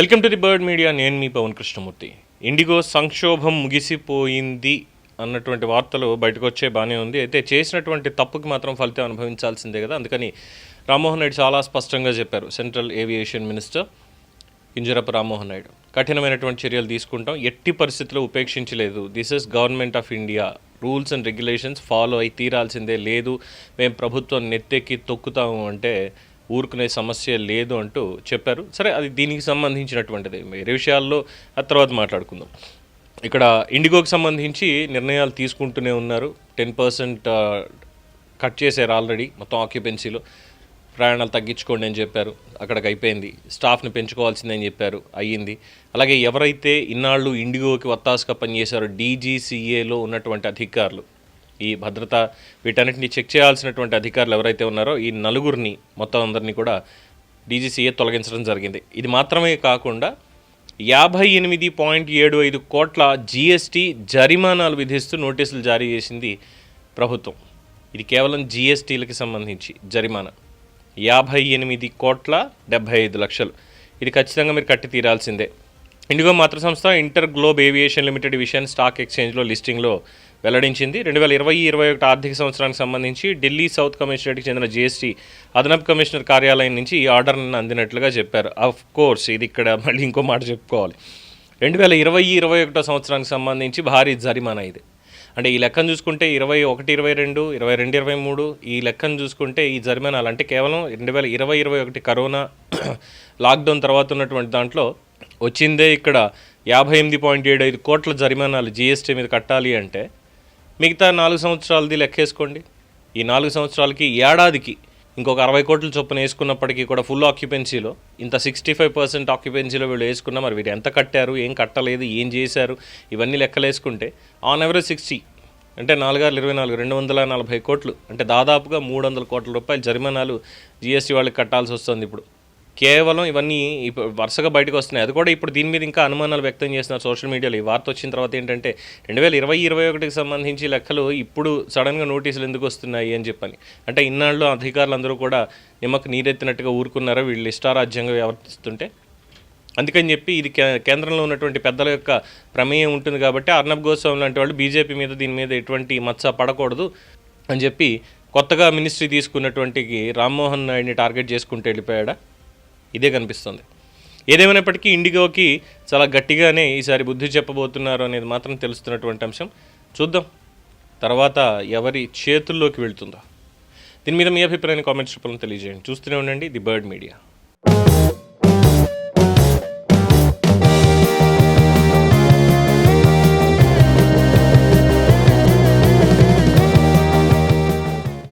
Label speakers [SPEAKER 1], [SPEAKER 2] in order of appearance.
[SPEAKER 1] Welcome to the bird media. నేను మీ Pawan Krishnamurthy. IndiGo సంక్షోభం ముగిసిపోయింది అన్నటువంటి వార్తలు బయటకు వచ్చే బాగానే ఉంది. అయితే చేసినటువంటి తప్పుకి మాత్రం ఫలితం అనుభవించాల్సిందే కదా. అందుకని రామ్మోహన్ నాయుడు చాలా స్పష్టంగా చెప్పారు. Central aviation minister Kinjarapu Rammohan Naidu. కఠినమైనటువంటి చర్యలు తీసుకుంటాం. ఎట్టి పరిస్థితుల్లో ఉపేక్షించలేదు. This is government of India rules and regulations follow అయి తీరాల్సిందే. లేదు మేము ప్రభుత్వం నెత్తెక్కి తొక్కుతాము అంటే ఊరుకునే సమస్య లేదు అంటూ చెప్పారు. సరే అది దీనికి సంబంధించినటువంటిది. వేరే విషయాల్లో ఆ తర్వాత మాట్లాడుకుందాం. ఇక్కడ ఇండిగోకి సంబంధించి నిర్ణయాలు తీసుకుంటూనే ఉన్నారు. టెన్ పర్సెంట్ కట్ చేశారు ఆల్రెడీ మొత్తం ఆక్యుపెన్సీలో. ప్రయాణాలు తగ్గించుకోండి అని చెప్పారు. అక్కడికి అయిపోయింది. స్టాఫ్ని పెంచుకోవాల్సిందని చెప్పారు. అయ్యింది. అలాగే ఎవరైతే ఇన్నాళ్ళు ఇండిగోకి వత్తాసుగా పనిచేశారో డీజీసీఏలో ఉన్నటువంటి అధికారులు ఈ భద్రత వీటన్నిటిని చెక్ చేయాల్సినటువంటి అధికారులు ఎవరైతే ఉన్నారో ఈ నలుగురిని మొత్తం అందరినీ కూడా డీజీసీఏ తొలగించడం జరిగింది. ఇది మాత్రమే కాకుండా యాభై ఎనిమిది పాయింట్ ఏడు ఐదు కోట్ల జీఎస్టీ జరిమానాలు విధిస్తూ నోటీసులు జారీ చేసింది ప్రభుత్వం. ఇది కేవలం జీఎస్టీలకి సంబంధించి జరిమానా. యాభై ఎనిమిది కోట్ల డెబ్బై ఐదు లక్షలు. ఇది ఖచ్చితంగా మీరు కట్టి తీరాల్సిందే. ఇండిగో మాతృ సంస్థ ఇంటర్ గ్లోబ్ ఏవియేషన్ లిమిటెడ్ విషయాన్ని స్టాక్ ఎక్స్చేంజ్లో లిస్టింగ్లో వెల్లడించింది. రెండు వేల ఇరవై ఇరవై ఒకటి ఆర్థిక సంవత్సరానికి సంబంధించి ఢిల్లీ సౌత్ కమిషనరేట్కి చెందిన జీఎస్టీ అదనపు కమిషనర్ కార్యాలయం నుంచి ఈ ఆర్డర్ను అందినట్లుగా చెప్పారు. అఫ్ కోర్స్ ఇది ఇక్కడ మళ్ళీ ఇంకో మాట చెప్పుకోవాలి. రెండు వేల ఇరవై ఇరవై ఒకటో సంవత్సరానికి సంబంధించి భారీ జరిమానా ఇది. అంటే ఈ లెక్కను చూసుకుంటే ఇరవై ఒకటి ఇరవై రెండు ఇరవై రెండు ఇరవై మూడు ఈ లెక్కను చూసుకుంటే ఈ జరిమానాలు అంటే కేవలం రెండు వేల ఇరవై ఇరవై ఒకటి కరోనా లాక్డౌన్ తర్వాత ఉన్నటువంటి దాంట్లో వచ్చిందే ఇక్కడ యాభై ఎనిమిది పాయింట్ ఏడు ఐదు కోట్ల జరిమానాలు జీఎస్టీ మీద కట్టాలి అంటే మిగతా నాలుగు సంవత్సరాలది లెక్కేసుకోండి. ఈ నాలుగు సంవత్సరాలకి ఏడాదికి ఇంకొక అరవై కోట్ల చొప్పున వేసుకున్నప్పటికీ కూడా ఫుల్ ఆక్యుపెన్సీలో ఇంత సిక్స్టీ ఫైవ్ పర్సెంట్ ఆక్యుపెన్సీలో వీళ్ళు వేసుకున్నా మరి వీరు ఎంత కట్టారు ఏం కట్టలేదు ఏం చేశారు ఇవన్నీ లెక్కలేసుకుంటే ఆన్ ఎవరేజ్ సిక్స్టీ అంటే నాలుగారు ఇరవై నాలుగు రెండు వందల నలభై కోట్లు అంటే దాదాపుగా మూడు వందల కోట్ల రూపాయలు జరిమానాలు జీఎస్టీ వాళ్ళకి కట్టాల్సి వస్తుంది ఇప్పుడు. కేవలం ఇవన్నీ ఇప్పుడు వరుసగా బయటకు వస్తున్నాయి. అది కూడా ఇప్పుడు దీని మీద ఇంకా అనుమానాలు వ్యక్తం చేస్తున్నారు సోషల్ మీడియాలో. ఈ వార్త వచ్చిన తర్వాత ఏంటంటే రెండు వేల ఇరవై ఇరవై ఒకటికి సంబంధించి లెక్కలు ఇప్పుడు సడన్గా నోటీసులు ఎందుకు వస్తున్నాయి అని చెప్పని. అంటే ఇన్నాళ్ళు అధికారులు అందరూ కూడా నిమ్మకు నీరెత్తినట్టుగా ఊరుకున్నారో? వీళ్ళు ఇష్టారాజ్యంగా వ్యవర్తిస్తుంటే అందుకని చెప్పి ఇది కే- కేంద్రంలో ఉన్నటువంటి పెద్దల యొక్క ప్రమేయం ఉంటుంది కాబట్టి అర్ణబ్ గోస్వామి లాంటి వాళ్ళు బీజేపీ మీద దీని మీద ఎటువంటి మచ్చ పడకూడదు అని చెప్పి కొత్తగా మినిస్ట్రీ తీసుకున్నటువంటి రామ్మోహన్ నాయుడిని టార్గెట్ చేసుకుంటూ వెళ్ళిపోయాడా? ఇదే కనిపిస్తుంది. ఏదేమైనప్పటికీ ఇండిగోకి చాలా గట్టిగానే ఈసారి బుద్ధి చెప్పబోతున్నారు అనేది మాత్రం తెలుస్తున్నటువంటి అంశం. చూద్దాం. తర్వాత ఎవరి చేతుల్లోకి వెళ్తుందో. దీని మీద మీ అభిప్రాయాన్ని కామెంట్స్ రూపంలో తెలియజేయండి. చూస్తూనే ఉండండి ది బర్డ్ మీడియా.